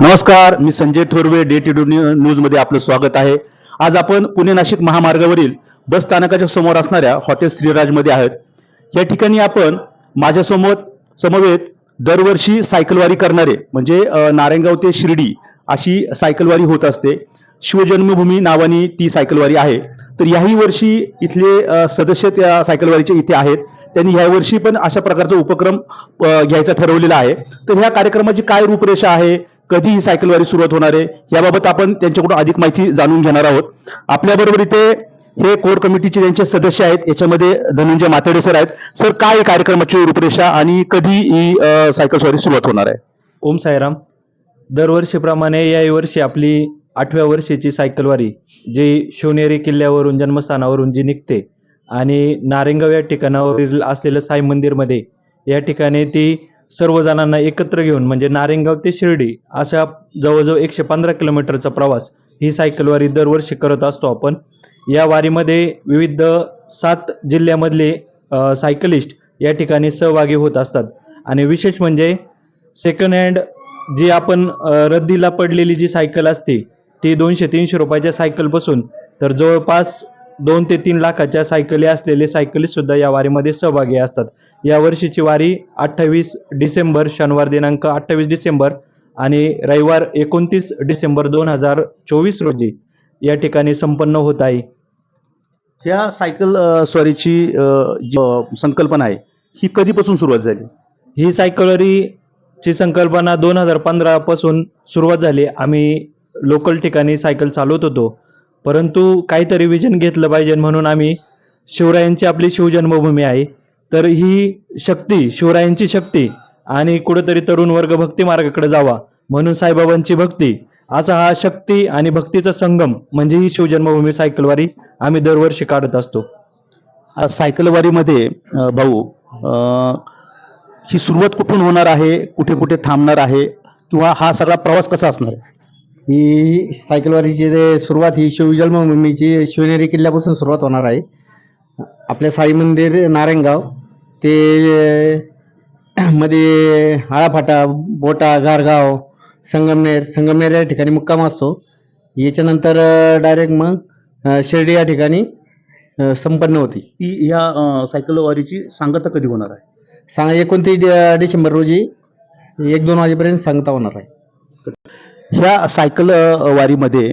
नमस्कार मी Sanjay Thorve day T न्यूजमध्ये आपलं स्वागत आहे. आज आपण पुणे नाशिक महामार्गावरील बस स्थानकाच्या समोर असणाऱ्या हॉटेल श्रीराजमध्ये आहोत. या ठिकाणी आपण माझ्यासमोर समवेत दरवर्षी सायकलवारी करणारे म्हणजे नारायणगाव ते शिर्डी अशी सायकलवारी होत असते. शिवजन्मभूमी नावाने ती सायकलवारी आहे. तर याही वर्षी इथले सदस्य त्या सायकलवारीचे इथे आहेत. त्यांनी ह्या वर्षी पण अशा प्रकारचा उपक्रम घ्यायचा ठरवलेला आहे. तर ह्या कार्यक्रमाची काय रूपरेषा आहे? कधी ही सायकलवारी सुरुवात होणार आहे. याबाबत आपण त्यांच्याकडून अधिक माहिती जाणून घेणार आहोत. आपल्याबरोबर इथे हे कोर कमिटीचे त्यांचे सदस्य आहेत. याच्यामध्ये धनंजय मातेडे सर आहेत. सर काय कार्यक्रमाची रूपरेषा आणि कधी ही सायकल स्वारी सुरुवात होणार आहे? ओम साईराम. दरवर्षीप्रमाणे या वर्षी आपली आठव्या वर्षीची सायकलवारी जी शिवनेरी किल्ल्यावरून जन्मस्थानावरून जी निघते आणि नारेंगाव या ठिकाणावरील असलेलं साई मंदिरमध्ये या ठिकाणी ती सर्व जणांना एकत्र घेऊन म्हणजे नारेंगाव ते शिर्डी असा जवळजवळ एकशे पंधरा किलोमीटरचा प्रवास ही सायकलवारी दरवर्षी करत असतो आपण. या वारीमध्ये विविध सात जिल्ह्यामधले सायकलिस्ट या ठिकाणी सहभागी होत असतात. आणि विशेष म्हणजे सेकंड हँड जी आपण रद्दीला पडलेली जी सायकल असते ती दोनशे तीनशे रुपयाच्या सायकलपासून तर जवळपास दोन ते तीन लाखाच्या सायकली असलेले सायकलिस्ट सुद्धा या वारीमध्ये सहभागी असतात. या वर्षीची वारी अठ्ठावीस डिसेंबर शनिवार दिनांक अठ्ठावीस डिसेंबर आणि रविवार एकोणतीस डिसेंबर दोन हजार चोवीस रोजी या ठिकाणी संपन्न होत आहे. ह्या सायकल स्वारीची जी, संकल्पना आहे ही कधीपासून सुरुवात झाली? ही सायकलवरीची संकल्पना दोन हजार पंधरा पासून सुरुवात झाली. आम्ही लोकल ठिकाणी सायकल चालवत होतो. परंतु काहीतरी विजन घेतलं पाहिजे म्हणून आम्ही शिवरायांची आपली शिवजन्मभूमी आहे. तर ही शक्ती शिवरायांची शक्ती आणि कुठेतरी तरुण वर्ग भक्ती मार्गाकडे जावा. म्हणून साईबाबांची भक्ती असा हा शक्ती आणि भक्तीचा संगम म्हणजे ही शिवजन्मभूमी सायकलवारी आम्ही दरवर्षी काढत असतो. आ, सायकलवारीमध्ये भाऊ ही सुरुवात कुठून होणार आहे कुठे कुठे थांबणार आहे किंवा हा सगळा प्रवास कसा असणार ही सायकलवारीची जे सुरुवात ही शिवजन्मभूमीची शिवनेरी किल्ल्यापासून सुरुवात होणार आहे. आपल्या साई मंदिर नारायणगाव ते मध्ये आळाफाटा बोटा गारगाव संगमनेर संगमनेर या ठिकाणी मुक्काम असतो. याच्यानंतर डायरेक्ट मग शिर्डी या ठिकाणी संपन्न होती. ती ह्या अ, सायकलवारीची सांगता कधी होणार आहे? सांग एकोणतीस डिसेंबर रोजी एक दोन वाजेपर्यंत सांगता होणार आहे. ह्या सायकल वारीमध्ये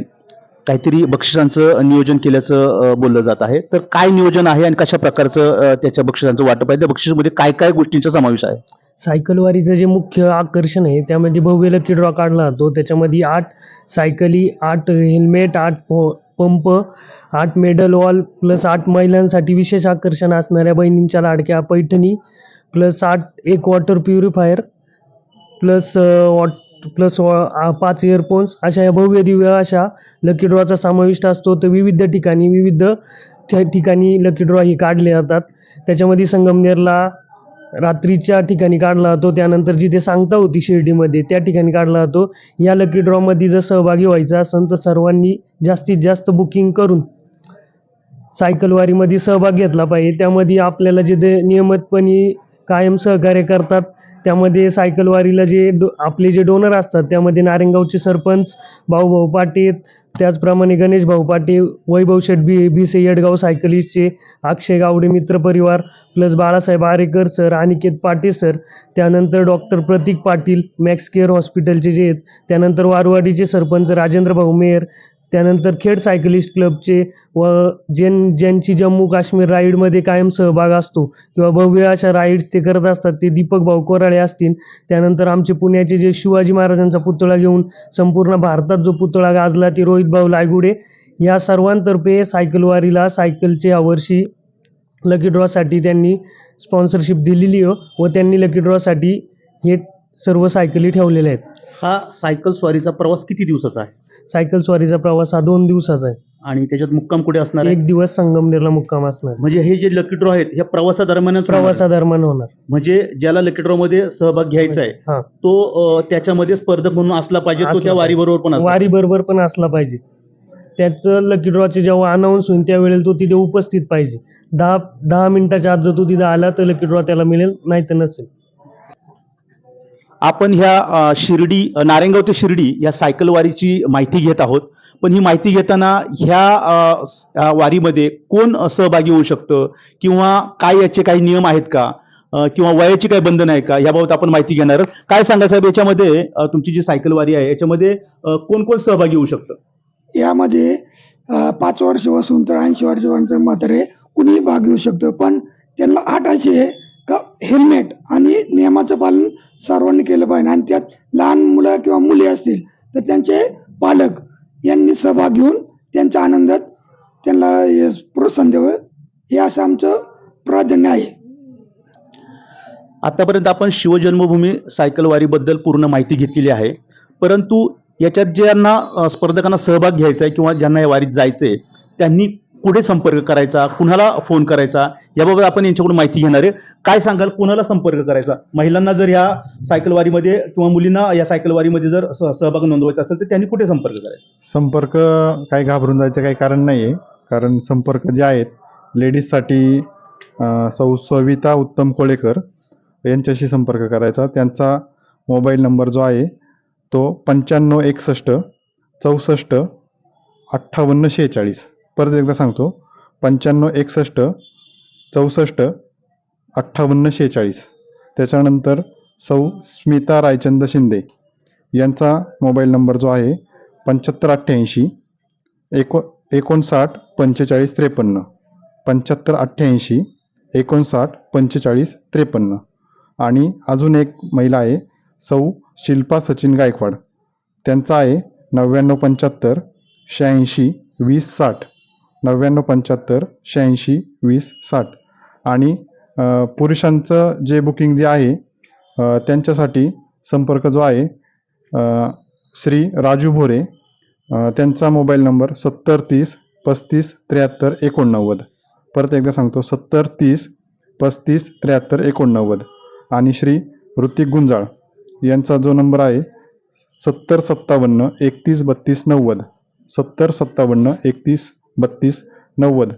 काहीतरी बक्षिसांचं नियोजन केल्याचं बोललं जात आहे. तर काय नियोजन आहे आणि कशा प्रकारचं त्याच्या बक्षिसांचं वाटप आहे? त्या बक्षिसमध्ये काय काय गोष्टींचा समावेश आहे? सायकलवारीचं जे मुख्य आकर्षण आहे त्यामध्ये भव्य लकी ड्रॉ काढला जातो. त्याच्यामध्ये आठ सायकली आठ हेल्मेट आठ प पंप आठ मेडल वॉल प्लस आठ महिलांसाठी विशेष आकर्षण असणाऱ्या बहिणींच्या लाडक्या पैठणी प्लस आठ एक water purifier plus watch plus पाच इयरफोन्स अशा या भव्य दिव्य अशा लकी ड्रॉचा समाविष्ट असतो. तर विविध ठिकाणी विविध त्या ठिकाणी लकी ड्रॉ ही काढले जातात. त्याच्यामध्ये संगमनेरला रात्रीच्या ठिकाणी काढला जातो. त्यानंतर जिथे सांगता होती शिर्डीमध्ये त्या ठिकाणी काढला जातो. या लकी ड्रॉमध्ये जर सहभागी व्हायचं असेल तर सर्वांनी जास्तीत जास्त बुकिंग करून सायकलवारीमध्ये सहभाग घेतला पाहिजे. त्यामध्ये आपल्याला जिथे नियमितपणे कायम सहकार्य करतात त्यामध्ये सायकलवारीला जे डो आपले जे डोनर असतात त्यामध्ये नारायणगावचे सरपंच भाऊभाऊ पाटील त्याचप्रमाणे गणेश भाऊ पाटील वैभव शेठ बी भिसे येडगाव सायकलिस्टचे अक्षय गावडे मित्र परिवार plus Balasaheb Arekar sir Aniket Patil sir त्यानंतर doctor Pratik Patil Max Care हॉस्पिटलचे जे आहेत त्यानंतर वारवाडीचे सरपंच राजेंद्र भाऊ मेयर त्यानंतर खेड सायकलिस्ट क्लबचे व ज्यां ज्यांची जम्मू काश्मीर राईडमध्ये कायम सहभाग असतो किंवा भव्य अशा राईड्स ते करत असतात ते दीपक भाऊ कोराळे असतील. त्यानंतर आमचे पुण्याचे जे शिवाजी महाराजांचा पुतळा घेऊन संपूर्ण भारतात जो पुतळा गाजला ते रोहित भाऊ लायगुडे. या सर्वांतर्फे सायकलवारीला सायकलचे यावर्षी लकी ड्रॉसाठी त्यांनी स्पॉन्सरशिप दिलेली आहे व त्यांनी लकी ड्रॉसाठी हे सर्व सायकली ठेवलेल्या आहेत. हा सायकल स्वारीचा प्रवास किती दिवसाचा आहे? सायकल स्वारीचा प्रवास हा दोन दिवसाचा आहे. आणि त्याच्यात मुक्काम कुठे असणार आहे? एक दिवस संगमनेरला मुक्काम असणार म्हणजे हे जे लकी ड्रॉ आहेत ह्या प्रवासादरम्यान प्रवासादरम्यान होणार. म्हणजे ज्याला लकी ड्रॉ मध्ये सहभाग घ्यायचा आहे हा. तो अ, त्याच्यामध्ये स्पर्धक म्हणून असला पाहिजे तो असला त्या वारी बरोबर पण असला वारी बरोबर पण असला पाहिजे. त्याचं लकी ड्रॉचे जेव्हा अनाऊन्स होईल त्यावेळेला तो तिथे उपस्थित पाहिजे. दहा दहा मिनिटाच्या आत जर तो तिथे आला तर लकी ड्रॉ त्याला मिळेल नाही तर नसेल. आपण ह्या शिर्डी अ, नारायणगाव ते शिर्डी या सायकलवारीची माहिती घेत आहोत. पण ही माहिती घेताना ह्या वारीमध्ये कोण सहभागी होऊ शकतं? किंवा काय याचे काही नियम आहेत का? किंवा वयाची काही बंधन आहे का? याबाबत आपण माहिती घेणार आहोत. काय सांगायचं साहेब? याच्यामध्ये तुमची जी सायकल वारी आहे याच्यामध्ये कोण कोण सहभागी होऊ शकतं? यामध्ये पाच वर्ष वसून तर ऐंशी वर्षापर्यंत म्हातारे कुणीही भाग घेऊ शकतं. पण त्यांना आठ अशी आहे का हेल्मेट आणि नियमाचं पालन सर्वांनी केलं पाहिजे. आणि त्यात लहान मुलं किंवा मुली असतील तर त्यांचे पालक यांनी सहभाग घेऊन त्यांच्या आनंदात त्यांना प्रोत्साहन द्यावं हे असं आमचं प्राधान्य आहे. आतापर्यंत आपण शिवजन्मभूमी सायकलवारीबद्दल पूर्ण माहिती घेतलेली आहे. परंतु याच्यात ज्यांना स्पर्धकांना सहभाग घ्यायचा आहे किंवा ज्यांना या वारीत जायचं आहे त्यांनी कुठे संपर्क करायचा? कुणाला फोन करायचा? याबाबत आपण यांच्याकडून माहिती घेणार आहे. काय सांगाल? कुणाला संपर्क करायचा? महिलांना जर ह्या सायकलवारीमध्ये किंवा मुलींना या सायकलवारीमध्ये जर सहभाग नोंदवायचा असेल तर त्यांनी कुठे संपर्क करायचा? संपर्क काही घाबरून जायचं काही कारण नाही आहे कारण संपर्क जे आहेत लेडीजसाठी सौ सविता उत्तम कोळेकर यांच्याशी संपर्क करायचा. त्यांचा मोबाईल नंबर जो आहे तो पंच्याण्णव एकसष्ट चौसष्ट अठ्ठावन्न शेहेचाळीस. परत एकदा सांगतो. पंच्याण्णव एकसष्ट चौसष्ट अठ्ठावन्न शेहेचाळीस. त्याच्यानंतर सौ स्मिता रायचंद शिंदे. यांचा मोबाईल नंबर जो आहे पंच्याहत्तर अठ्ठ्याऐंशी एको एकोणसाठ पंचेचाळीस त्रेपन्न. पंच्याहत्तर अठ्ठ्याऐंशी एकोणसाठ पंचेचाळीस त्रेपन्न. आणि अजून एक महिला आहे सौ शिल्पा सचिन गायकवाड. त्यांचा आहे नव्याण्णव पंच्याहत्तर शहाऐंशी वीस साठ. नव्याण्णव पंच्याहत्तर शहाऐंशी वीस साठ. आणि पुरुषांचं जे बुकिंग जे आहे त्यांच्यासाठी संपर्क जो आहे श्री राजू भोरे त्यांचा मोबाईल नंबर सत्तर तीस पस्तीस त्र्याहत्तर एकोणनव्वद. परत एकदा सांगतो सत्तर तीस पस्तीस त्र्याहत्तर एकोणनव्वद. आणि श्री ऋतिक गुंजाळ यांचा जो नंबर आहे सत्तर सत्तावन्न एकतीस बत्तीस नव्वद. सत्तर सत्तावन्न एकतीस बत्तीस नव्वद.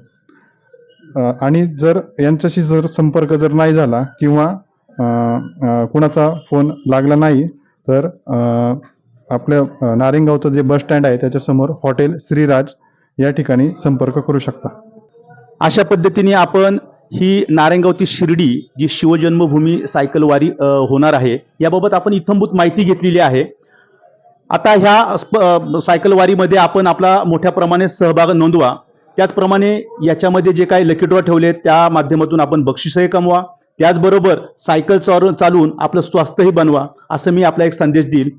आणि जर यांच्याशी जर संपर्क जर नाही झाला किंवा कुणाचा फोन लागला नाही तर आपल्या नारिंगावचं जे बस स्टँड आहे त्याच्यासमोर हॉटेल श्रीराज या ठिकाणी संपर्क करू शकता. अशा पद्धतीने आपण ही नारायणगाव शिर्डी जी शिवजन्मभूमी सायकलवारी होणार आहे याबाबत आपण इथंभूत माहिती घेतलेली आहे. आता ह्या स्प- अ, सायकल वारीमध्ये आपण आपला मोठ्या प्रमाणे सहभाग नोंदवा. त्याचप्रमाणे याच्यामध्ये जे काही लकी ड्रॉ ठेवले त्या माध्यमातून आपण बक्षीसही कमवा. त्याचबरोबर सायकल चालून चालून आपलं स्वास्थ्यही बनवा असं मी आपला एक संदेश देईल.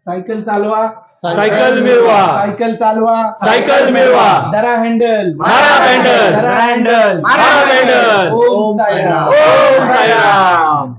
सायकल चालवा. सायकल मिळवा. सायकल चालवा. सायकल मिळवा. दरा हँडल मारा हँडल. दरा हँडल मारा हँडल. ओम साईराम ओम साईराम